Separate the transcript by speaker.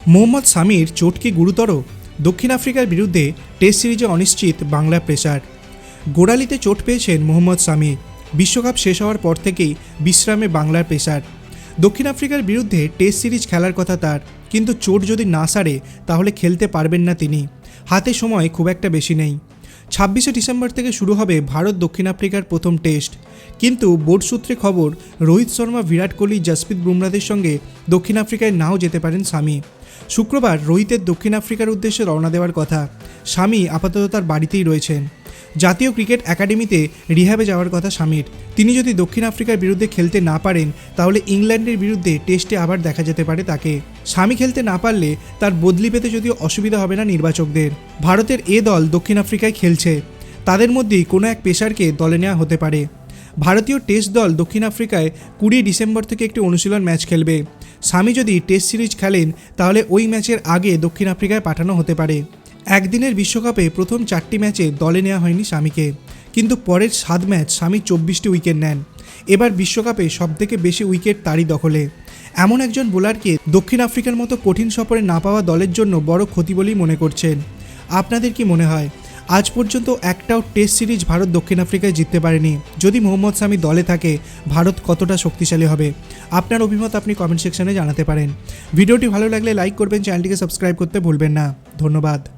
Speaker 1: মোহাম্মদ সামির চোট কি গুরুতর, দক্ষিণ আফ্রিকার বিরুদ্ধে টেস্ট সিরিজে অনিশ্চিত বাংলা প্রেসার গোড়ালিতে চোট পেয়েছেন মোহাম্মদ সামি বিশ্বকাপ শেষ হওয়ার পর থেকেই বিশ্রামে বাংলার পেসার দক্ষিণ আফ্রিকার বিরুদ্ধে টেস্ট সিরিজ খেলার কথা তার, কিন্তু চোট যদি না সারে, তাহলে খেলতে পারবেন না তিনি। হাতে সময় খুব একটা বেশি নেই। ছাব্বিশে ডিসেম্বর থেকে শুরু হবে ভারত দক্ষিণ আফ্রিকার প্রথম টেস্ট। কিন্তু বোর্ড সূত্রে খবর, রোহিত শর্মা, বিরাট কোহলি, জসপ্রীত বুমরাদের সঙ্গে দক্ষিণ আফ্রিকায় নাও যেতে পারেন স্বামী। শুক্রবার রোহিতের দক্ষিণ আফ্রিকার উদ্দেশ্যে রওনা দেওয়ার কথা। স্বামী আপাতত তার বাড়িতেই রয়েছেন। জাতীয় ক্রিকেট একাডেমিতে রিহ্যাবে যাওয়ার কথা স্বামীর। তিনি যদি দক্ষিণ আফ্রিকার বিরুদ্ধে খেলতে না পারেন, তাহলে ইংল্যান্ডের বিরুদ্ধে টেস্টে আবার দেখা যেতে পারে তাকে। স্বামী খেলতে না পারলে তার বদলি পেতে যদিও অসুবিধা হবে না নির্বাচকদের। ভারতের এ দল দক্ষিণ আফ্রিকায় খেলছে। তাদের মধ্যেই কোনো এক পেশারকে দলে নেওয়া হতে পারে। ভারতীয় টেস্ট দল দক্ষিণ আফ্রিকায় কুড়ি ডিসেম্বর থেকে একটি অনুশীলন ম্যাচ খেলবে। স্বামী যদি টেস্ট সিরিজ খেলেন, তাহলে ওই ম্যাচের আগে দক্ষিণ আফ্রিকায় পাঠানো হতে পারে। একদিনের বিশ্বকাপে প্রথম চারটি ম্যাচে দলে নেওয়া হয়নি স্বামীকে। কিন্তু পরের সাত ম্যাচ স্বামী চব্বিশটি উইকেট নেন। এবার বিশ্বকাপে সবথেকে বেশি উইকেট তারই দখলে। এমন একজন বোলারকে দক্ষিণ আফ্রিকার মতো কঠিন সফরে না পাওয়া দলের জন্য বড় ক্ষতি বলেই মনে করছেন। আপনাদের কি মনে হয়? আজ পর্যন্ত একটাও টেস্ট সিরিজ ভারত দক্ষিণ আফ্রিকায় জিততে পারেনি। যদি মোহাম্মদ সামি দলে থাকে, ভারত কতটা শক্তিশালী হবে? আপনার অভিমত আপনি কমেন্ট সেকশনে জানাতে পারেন। ভিডিওটি ভালো লাগলে লাইক করবেন, চ্যানেলটিকে সাবস্ক্রাইব করতে ভুলবেন না। ধন্যবাদ।